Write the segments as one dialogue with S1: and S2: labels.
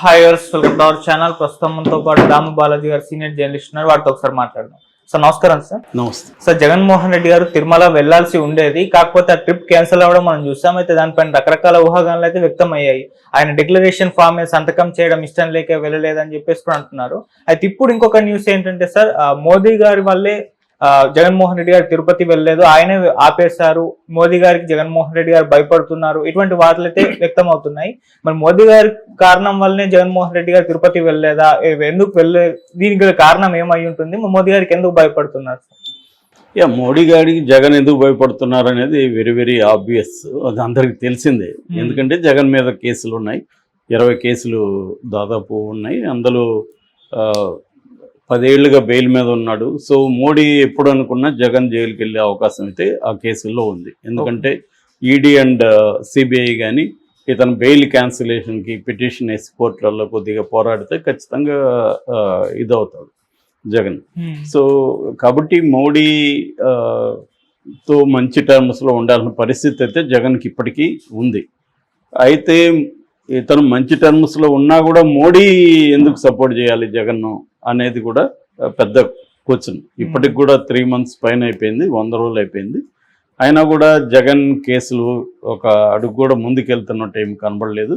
S1: Hi welcome to our channel. ప్రస్తుతం మనతో పాటు దాము బాలాజీ గారు సీనియర్ జర్నలిస్ట్ ఉన్నారు. వారితో ఒకసారి మాట్లాడదాం. సార్ నమస్కారం సార్.
S2: నమస్తే.
S1: సార్ జగన్మోహన్ రెడ్డి గారు తిరుమల వెళ్ళాల్సి ఉండేది. కాకపోతే ఆ ట్రిప్ క్యాన్సిల్ అవ్వడం మనం చూసాం. అయితే దానిపైన రకరకాల ఊహాగానాలు అయితే వ్యక్తం అయ్యాయి ఆయన డిక్లరేషన్ ఫామ్ సంతకం చేయడం ఇష్టం లేక వెళ్ళలేదని చెప్పేసి కూడా అంటున్నారు. అయితే ఇప్పుడు ఇంకొక న్యూస్ ఏంటంటే సార్ మోదీ గారి వల్లే జగన్మోహన్ రెడ్డి గారు తిరుపతి వెళ్ళలేదు. ఆయనే ఆపేశారు. మోదీ గారికి జగన్మోహన్ రెడ్డి గారు భయపడుతున్నారు. ఇటువంటి వార్తలు అయితే వ్యక్తం అవుతున్నాయి మరి మోదీ గారి కారణం వల్లనే జగన్మోహన్ రెడ్డి గారు తిరుపతి వెళ్ళలేదా? ఎందుకు వెళ్ళే దీనికి కారణం ఏమై ఉంటుంది? మోదీ గారికి ఎందుకు భయపడుతున్నారు?
S2: యా మోడీ గారికి జగన్ ఎందుకు భయపడుతున్నారు అనేది వెరీ వెరీ ఆబ్వియస్ అది అందరికి తెలిసిందే. ఎందుకంటే జగన్ మీద కేసులు ఉన్నాయి. ఇరవై కేసులు దాదాపు ఉన్నాయి. అందులో పదేళ్ళుగా బెయిల్ మీద ఉన్నాడు. సో మోడీ ఎప్పుడు అనుకున్నా జగన్ జైలుకి వెళ్ళే అవకాశం అయితే ఆ కేసుల్లో ఉంది. ఎందుకంటే ఈడీ అండ్ సిబిఐ కానీ ఇతను బెయిల్ క్యాన్సిలేషన్కి పిటిషన్ వేసి కోర్టులలో కొద్దిగా పోరాడితే ఖచ్చితంగా ఇదవుతాడు జగన్. సో కాబట్టి మోడీ తో మంచి టర్మ్స్లో ఉండాల్సిన పరిస్థితి అయితే జగన్కి ఇప్పటికీ ఉంది. అయితే ఇతను మంచి టర్మ్స్లో ఉన్నా కూడా మోడీ ఎందుకు సపోర్ట్ చేయాలి జగన్ను? అనేది కూడా పెద్ద క్వశ్చన్ ఇప్పటికి కూడా త్రీ మంత్స్ పైన అయిపోయింది వంద రోజులు అయిపోయింది. అయినా కూడా జగన్ కేసులు ఒక అడుగు కూడా ముందుకెళ్తున్నట్టు ఏం కనబడలేదు.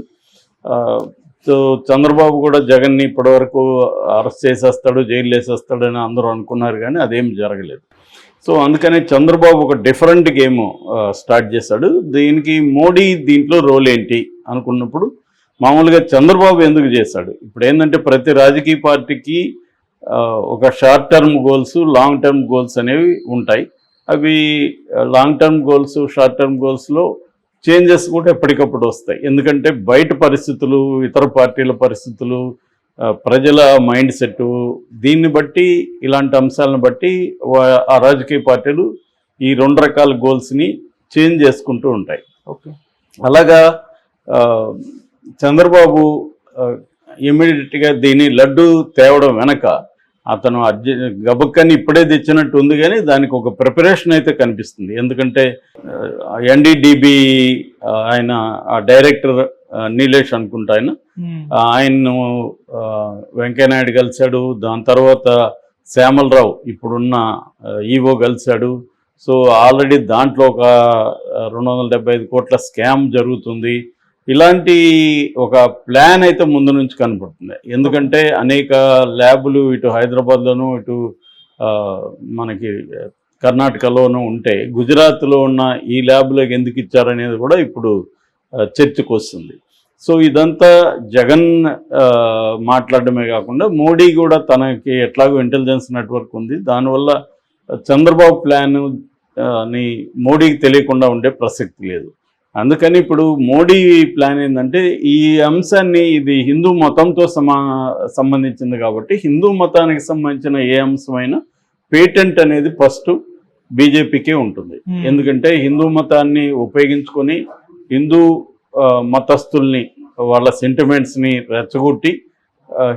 S2: సో చంద్రబాబు కూడా జగన్ని ఇప్పటివరకు అరెస్ట్ చేసేస్తాడు జైలు వేసేస్తాడు అని అందరూ అనుకున్నారు కానీ అదేం జరగలేదు. సో అందుకని చంద్రబాబు ఒక డిఫరెంట్ గేమ్ స్టార్ట్ చేశాడు. దీనికి మోడీ దీంట్లో రోల్ ఏంటి అనుకున్నప్పుడు మామూలుగా చంద్రబాబు ఎందుకు చేశాడు? ఇప్పుడు ఏంటంటే ప్రతి రాజకీయ పార్టీకి ఒక short term goals long term goals అనేవి ఉంటాయి. అవి long term goals short term గోల్స్లో changes కూడా ఎప్పటికప్పుడు వస్తాయి. ఎందుకంటే బయట పరిస్థితులు ఇతర పార్టీల పరిస్థితులు ప్రజల మైండ్ సెట్ దీన్ని బట్టి ఇలాంటి అంశాలను బట్టి ఆ రాజకీయ పార్టీలు ఈ రెండు రకాల గోల్స్ని చేంజ్ చేసుకుంటూ ఉంటాయి.
S1: ఓకే.
S2: అలాగా చంద్రబాబు ఇమీడియట్గా దీన్ని లడ్డు తేవడం వెనక అతను అర్జె గబక్కని ఇప్పుడే తెచ్చినట్టు ఉంది కానీ దానికి ఒక ప్రిపరేషన్ అయితే కనిపిస్తుంది. ఎందుకంటే ఎన్డీడీబీ ఆయన డైరెక్టర్ నీలేష్ అనుకుంటా ఆయన ఆయన్ను వెంకయ్యనాయుడు కలిశాడు. దాని తర్వాత శ్యామలరావు ఇప్పుడున్న ఈవో కలిశాడు. సో ఆల్రెడీ దాంట్లో ఒక రెండు వందల డెబ్బై ఐదు కోట్ల స్కామ్ జరుగుతుంది. ఇలాంటి ఒక ప్లాన్ అయితే ముందు నుంచి కనపడుతుంది. ఎందుకంటే అనేక ల్యాబులు ఇటు హైదరాబాద్లోనూ ఇటు మనకి కర్ణాటకలోనూ ఉంటే గుజరాత్లో ఉన్న ఈ ల్యాబ్లోకి ఎందుకు ఇచ్చారనేది కూడా ఇప్పుడు చర్చకు వస్తుంది. సో ఇదంతా జగన్ మాట్లాడడమే కాకుండా మోడీ కూడా తనకి ఎట్లాగో ఇంటెలిజెన్స్ నెట్వర్క్ ఉంది. దానివల్ల చంద్రబాబు ప్లాన్ అని మోడీకి తెలియకుండా ఉండే ప్రసక్తి లేదు. అందుకని ఇప్పుడు మోడీ ప్లాన్ ఏంటంటే ఈ అంశాన్ని ఇది హిందూ మతంతో సమా సంబంధించింది కాబట్టి హిందూ మతానికి సంబంధించిన ఏ అంశమైనా పేటెంట్ అనేది ఫస్ట్ బీజేపీకే ఉంటుంది.
S1: Hmm.
S2: ఎందుకంటే హిందూ మతాన్ని ఉపయోగించుకొని హిందూ మతస్థుల్ని వాళ్ళ సెంటిమెంట్స్ని రెచ్చగొట్టి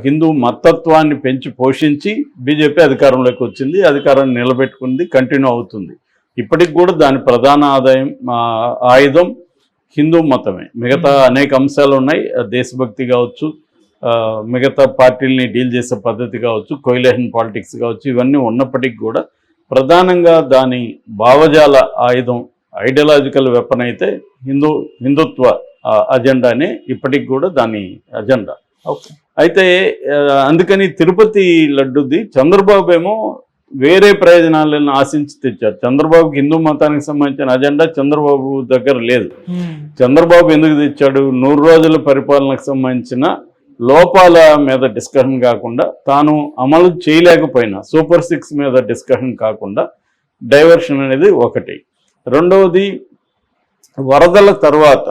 S2: హిందూ మతత్వాన్ని పెంచి పోషించి బీజేపీ అధికారంలోకి వచ్చింది. అధికారాన్ని నిలబెట్టుకుంది కంటిన్యూ అవుతుంది. ఇప్పటికి కూడా దాని ప్రధాన ఆదాయం ఆయుధం హిందూ మతమే. మిగతా అనేక అంశాలు ఉన్నాయి దేశభక్తి కావచ్చు మిగతా పార్టీల్ని డీల్ చేసే పద్ధతి కావచ్చు కొయిలేషన్ పాలిటిక్స్ కావచ్చు ఇవన్నీ ఉన్నప్పటికీ కూడా ప్రధానంగా దాని భావజాల ఆయుధం ఐడియాలజికల్ వెపన్ అయితే హిందూ హిందుత్వ అజెండానే ఇప్పటికి కూడా దాని అజెండా. అయితే అందుకని తిరుపతి లడ్డుది చంద్రబాబు ఏమో వేరే ప్రయోజనాలను ఆశించి తెచ్చారు. చంద్రబాబుకి హిందూ మతానికి సంబంధించిన అజెండా చంద్రబాబు దగ్గర లేదు. చంద్రబాబు ఎందుకు తెచ్చాడు? నూరు రోజుల పరిపాలనకు సంబంధించిన లోపాల మీద డిస్కషన్ కాకుండా తాను అమలు చేయలేకపోయినా సూపర్ సిక్స్ మీద డిస్కషన్ కాకుండా డైవర్షన్ అనేది ఒకటి. రెండవది వరదల తర్వాత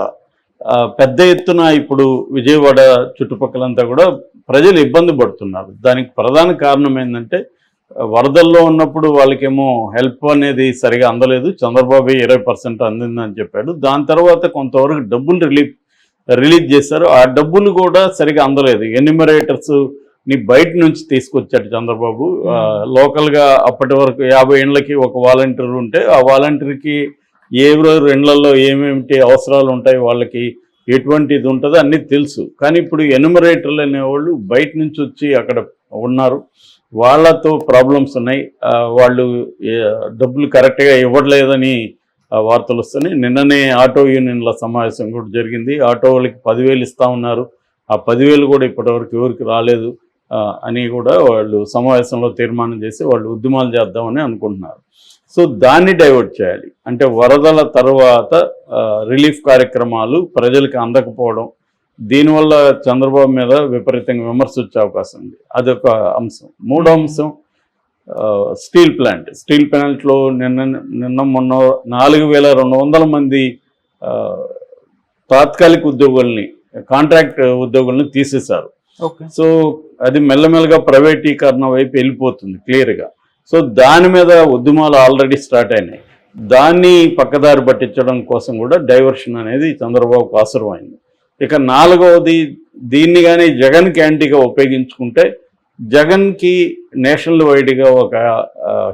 S2: పెద్ద ఎత్తున ఇప్పుడు విజయవాడ చుట్టుపక్కలంతా కూడా ప్రజలు ఇబ్బంది పడుతున్నారు. దానికి ప్రధాన కారణం ఏంటంటే వరదల్లో ఉన్నప్పుడు వాళ్ళకేమో హెల్ప్ అనేది సరిగా అందలేదు. చంద్రబాబు ఇరవై పర్సెంట్ అందిందని చెప్పాడు. దాని తర్వాత కొంతవరకు డబ్బులు రిలీఫ్ రిలీజ్ చేశారు. ఆ డబ్బులు కూడా సరిగా అందలేదు. ఎన్యూమరేటర్స్ని బయట నుంచి తీసుకొచ్చాడు చంద్రబాబు. లోకల్గా అప్పటి వరకు యాభై ఏళ్ళకి ఒక వాలంటీర్ ఉంటే ఆ వాలంటీర్కి ఏ ఇళ్ళలో ఏమేమిటి అవసరాలు ఉంటాయి వాళ్ళకి ఎటువంటి ఇది ఉంటుందో అన్నీ తెలుసు. కానీ ఇప్పుడు ఎనుమరేటర్లు అనేవాళ్ళు బయట నుంచి వచ్చి అక్కడ ఉన్నారు. వాళ్ళతో ప్రాబ్లమ్స్ ఉన్నాయి. వాళ్ళు డబ్బులు కరెక్ట్గా ఇవ్వట్లేదని వార్తలు వస్తున్నాయి. నిన్ననే ఆటో యూనియన్ల సమావేశం కూడా జరిగింది. ఆటో వాళ్ళకి పదివేలు ఇస్తా ఉన్నారు. ఆ పదివేలు కూడా ఇప్పటివరకు ఎవరికి రాలేదు అని కూడా వాళ్ళు సమావేశంలో తీర్మానం చేసి వాళ్ళు ఉద్యమాలు చేద్దామని అనుకుంటున్నారు. సో దాన్ని డైవర్ట్ చేయాలి. అంటే వరదల తర్వాత రిలీఫ్ కార్యక్రమాలు ప్రజలకు అందకపోవడం దీనివల్ల చంద్రబాబు మీద విపరీతంగా విమర్శ వచ్చే అవకాశం ఉంది. అదొక అంశం. మూడో అంశం స్టీల్ ప్లాంట్. స్టీల్ ప్లాంట్లో నిన్న నిన్న మొన్న నాలుగు వేల రెండు వందల మంది తాత్కాలిక ఉద్యోగుల్ని కాంట్రాక్ట్ ఉద్యోగుల్ని తీసేశారు. సో అది మెల్లమెల్లగా ప్రైవేటీకరణ వైపు వెళ్ళిపోతుంది క్లియర్గా సో దాని మీద ఉద్యమాలు ఆల్రెడీ స్టార్ట్ అయినాయి. దాన్ని పక్కదారి పట్టించడం కోసం కూడా డైవర్షన్ అనేది చంద్రబాబుకు అవసరమైంది. ఇక నాలుగవది దీన్ని కానీ జగన్కి యాంటీగా ఉపయోగించుకుంటే జగన్కి నేషనల్ వైడ్గా ఒక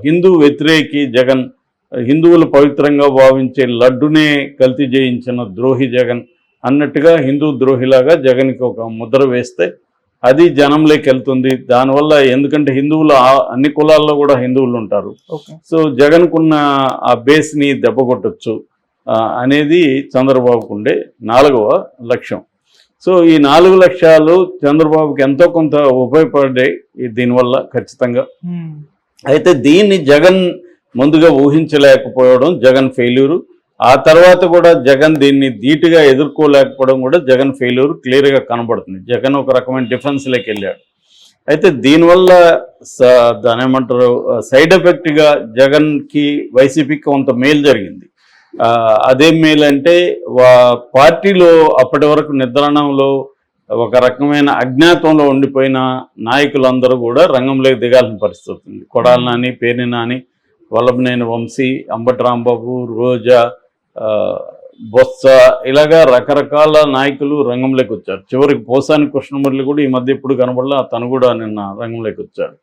S2: హిందూ వ్యతిరేకి జగన్ హిందువులు పవిత్రంగా భావించే లడ్డునే కల్తీ చేయించిన ద్రోహి జగన్ అన్నట్టుగా హిందూ ద్రోహిలాగా జగన్కి ఒక ముద్ర వేస్తే అది జనంలోకి వెళ్తుంది. దానివల్ల ఎందుకంటే హిందువులు అన్ని కులాల్లో కూడా హిందువులు ఉంటారు. సో జగన్కున్న ఆ బేస్ని దెబ్బకొట్టచ్చు ఆ, అనేది చంద్రబాబుకు ఉండే నాలుగవ లక్ష్యం. సో ఈ నాలుగు లక్ష్యాలు చంద్రబాబుకి ఎంతో కొంత ఉపయోగపడ్డాయి. దీనివల్ల ఖచ్చితంగా. అయితే దీన్ని జగన్ ముందుగా ఊహించలేకపోవడం జగన్ ఫెయిల్యూరు. ఆ తర్వాత కూడా జగన్ దీన్ని ధీటుగా ఎదుర్కోలేకపోవడం కూడా జగన్ ఫెయిల్యూర్ క్లియర్గా కనబడుతుంది. జగన్ ఒక రకమైన డిఫెన్స్లోకి వెళ్ళాడు. అయితే దీనివల్ల స- దాని ఏమంటారు సైడ్ ఎఫెక్ట్గా జగన్కి వైసీపీకి కొంత మేలు జరిగింది. అదేం మేలంటే వా- పార్టీలో అప్పటి వరకు నిద్రాణంలో ఒక రకమైన అజ్ఞాతంలో ఉండిపోయిన నాయకులందరూ కూడా రంగంలోకి దిగాల్సిన పరిస్థితి ఉంది. కొడాలి నాని పేర్ని నాని వల్లభనేని వంశీ అంబటి రాంబాబు రోజా బొత్స ఇలాగా రకరకాల నాయకులు రంగంలోకి వచ్చారు. చివరికి పోసాని కృష్ణమురళి కూడా ఈ మధ్య ఇప్పుడు కనబడలా తను కూడా నిన్న రంగంలోకి వచ్చాడు.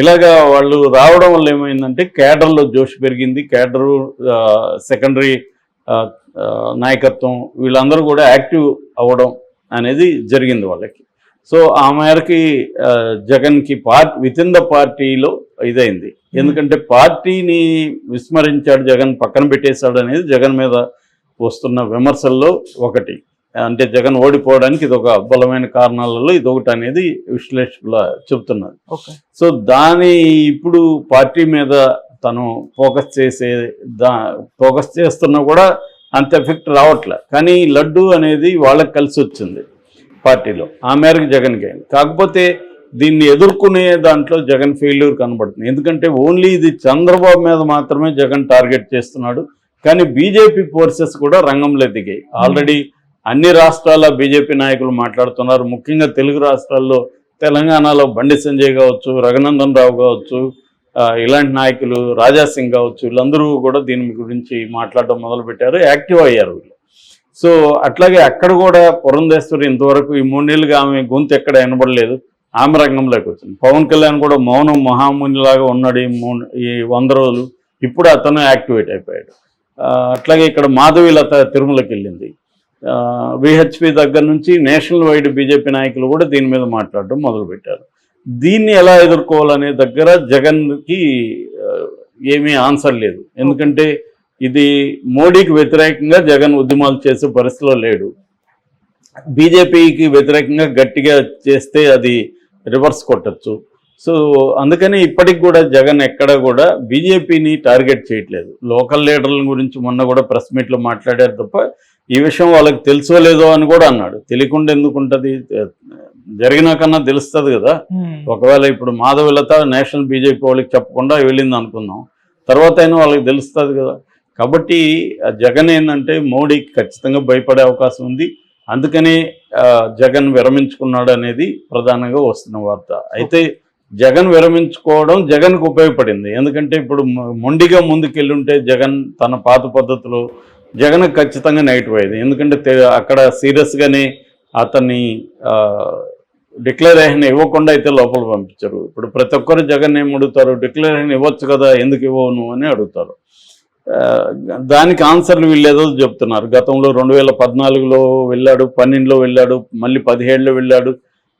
S2: ఇలాగా వాళ్ళు రావడం వల్ల ఏమైందంటే కేడర్లో జోష్ పెరిగింది. కేడరు సెకండరీ నాయకత్వం వీళ్ళందరూ కూడా యాక్టివ్ అవ్వడం అనేది జరిగింది వాళ్ళకి. సో ఆ మేరకి జగన్కి పార్టీ విత్ ఇన్ ద పార్టీలో ఇదైంది. ఎందుకంటే పార్టీని విస్మరించాడు జగన్ పక్కన పెట్టేశాడు అనేది జగన్ మీద వస్తున్న విమర్శల్లో ఒకటి. అంటే జగన్ ఓడిపోవడానికి ఇది ఒక బలమైన కారణాలలో ఇది ఒకటి అనేది విశ్లేషకుల చెబుతున్నారు సో దాని ఇప్పుడు పార్టీ మీద తను ఫోకస్ చేసే దా ఫోకస్ చేస్తున్నా కూడా అంత ఎఫెక్ట్ రావట్లే. కానీ లడ్డు అనేది వాళ్ళకి కలిసి వచ్చింది పార్టీలో. ఆ మేరకు జగన్కి అయింది కాకపోతే దీన్ని ఎదుర్కొనే దాంట్లో జగన్ ఫెయిల్యూర్ కనబడుతుంది. ఎందుకంటే ఓన్లీ ఇది చంద్రబాబు మీద మాత్రమే జగన్ టార్గెట్ చేస్తున్నాడు. కానీ బీజేపీ ఫోర్సెస్ కూడా రంగంలో దిగాయి. ఆల్రెడీ అన్ని రాష్ట్రాల బీజేపీ నాయకులు మాట్లాడుతున్నారు. ముఖ్యంగా తెలుగు రాష్ట్రాల్లో తెలంగాణలో బండి సంజయ్ కావచ్చు రఘునందన్ రావు కావచ్చు ఇలాంటి నాయకులు రాజాసింగ్ కావచ్చు వీళ్ళందరూ కూడా దీని గురించి మాట్లాడడం మొదలుపెట్టారు. యాక్టివ్ అయ్యారు వీళ్ళు. సో అట్లాగే అక్కడ కూడా పురంధేశ్వరి ఇంతవరకు ఈ మూడేళ్ళుగా ఆమె గొంతు ఎక్కడ వినబడలేదు. ఆమె రంగంలోకి వచ్చింది. పవన్ కళ్యాణ్ కూడా మౌనం మహామునిలాగా ఉన్నాడు ఈ మూడు ఈ వంద రోజులు. ఇప్పుడు అతను యాక్టివేట్ అయిపోయాడు. అట్లాగే ఇక్కడ మాధవీలత తిరుమలకి వెళ్ళింది. విహెచ్పి దగ్గర నుంచి నేషనల్ వైడ్ బీజేపీ నాయకులు కూడా దీని మీద మాట్లాడడం మొదలుపెట్టారు. దీన్ని ఎలా ఎదుర్కోవాలనే దగ్గర జగన్కి ఏమీ ఆన్సర్ లేదు. ఎందుకంటే ఇది మోడీకి వ్యతిరేకంగా జగన్ ఉద్యమాలు చేసే పరిస్థితిలో లేడు. బీజేపీకి వ్యతిరేకంగా గట్టిగా చేస్తే అది రివర్స్ కొట్టచ్చు. సో అందుకని ఇప్పటికి కూడా జగన్ ఎక్కడ కూడా బీజేపీని టార్గెట్ చేయట్లేదు. లోకల్ లీడర్ల గురించి మొన్న కూడా ప్రెస్ మీట్లో మాట్లాడారు తప్ప ఈ విషయం వాళ్ళకి తెలుసో లేదో అని కూడా అన్నాడు. తెలియకుండా ఎందుకు ఉంటుంది? జరిగినా కన్నా తెలుస్తుంది కదా.
S1: ఉమ్.
S2: ఒకవేళ ఇప్పుడు మాధవిలత నేషనల్ బీజేపీ వాళ్ళకి చెప్పకుండా వెళ్ళింది అనుకుందాం. తర్వాత అయినా వాళ్ళకి తెలుస్తుంది కదా. కాబట్టి జగన్ ఏంటంటే మోడీకి ఖచ్చితంగా భయపడే అవకాశం ఉంది. అందుకనే జగన్ విరమించుకున్నాడు అనేది ప్రధానంగా వస్తున్న వార్త. అయితే జగన్ విరమించుకోవడం జగన్కు ఉపయోగపడింది. ఎందుకంటే ఇప్పుడు మొండిగా ముందుకెళ్ళుంటే జగన్ తన పాత పద్ధతిలో జగన్ ఖచ్చితంగా నెగిటివ్ అయ్యేది ఎందుకంటే అక్కడ సీరియస్గానే అతన్ని డిక్లరేషన్ ఇవ్వకుండా అయితే లోపల పంపించరు. ఇప్పుడు ప్రతి ఒక్కరు జగన్ ఏం అడుగుతారు? డిక్లరేషన్ ఇవ్వచ్చు కదా ఎందుకు ఇవ్వను అని అడుగుతారు. దానికి ఆన్సర్లు వీళ్ళేదో చెప్తున్నారు. గతంలో రెండు వేల పద్నాలుగులో వెళ్ళాడు పన్నెండులో వెళ్ళాడు మళ్ళీ పదిహేడులో వెళ్ళాడు.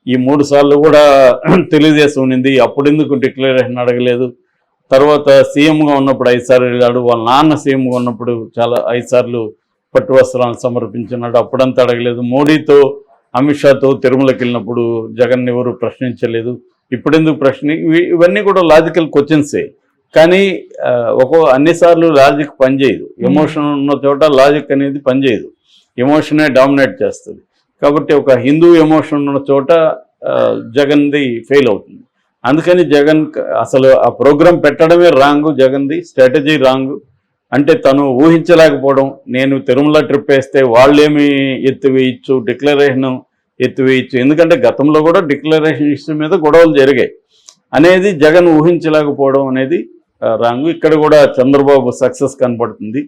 S2: ఈ మూడు సార్లు కూడా తెలుగుదేశం ఉన్నింది అప్పుడు ఎందుకు డిక్లరేషన్ అడగలేదు. తర్వాత సీఎంగా ఉన్నప్పుడు ఐదు సార్లు వెళ్ళాడు. వాళ్ళ నాన్న సీఎంగా ఉన్నప్పుడు చాలా ఐదు సార్లు పట్టు వస్త్రాలను సమర్పించినాడు. అప్పుడంతా అడగలేదు. మోడీతో అమిత్ షాతో తిరుమలకి వెళ్ళినప్పుడు జగన్ ఎవరు ప్రశ్నించలేదు. ఇప్పుడెందుకు ప్రశ్న? ఇవి- ఇవన్నీ కూడా లాజికల్ క్వశ్చన్సే కానీ ఒక్కో అన్నిసార్లు లాజిక్ పనిచేయదు. ఎమోషన్ ఉన్న చోట లాజిక్ అనేది పనిచేయదు. ఎమోషనే డామినేట్ చేస్తుంది. కాబట్టి ఒక హిందూ ఎమోషన్ ఉన్న చోట జగన్ది ఫెయిల్ అవుతుంది. అందుకని జగన్ అసలు ఆ ప్రోగ్రాం పెట్టడమే రాంగు జగన్ది స్ట్రాటజీ రాంగు. అంటే తను ఊహించలేకపోవడం నేను తిరుమల ట్రిప్ వేస్తే వాళ్ళేమి ఎత్తివేయచ్చు డిక్లరేషన్ ఎత్తివేయచ్చు ఎందుకంటే గతంలో కూడా డిక్లరేషన్ ఇష్యూ మీద గొడవలు జరిగాయి. అనేది జగన్ ఊహించలేకపోవడం అనేది రాంగు. ఇక్కడ కూడా చంద్రబాబు సక్సెస్ కనపడుతుంది.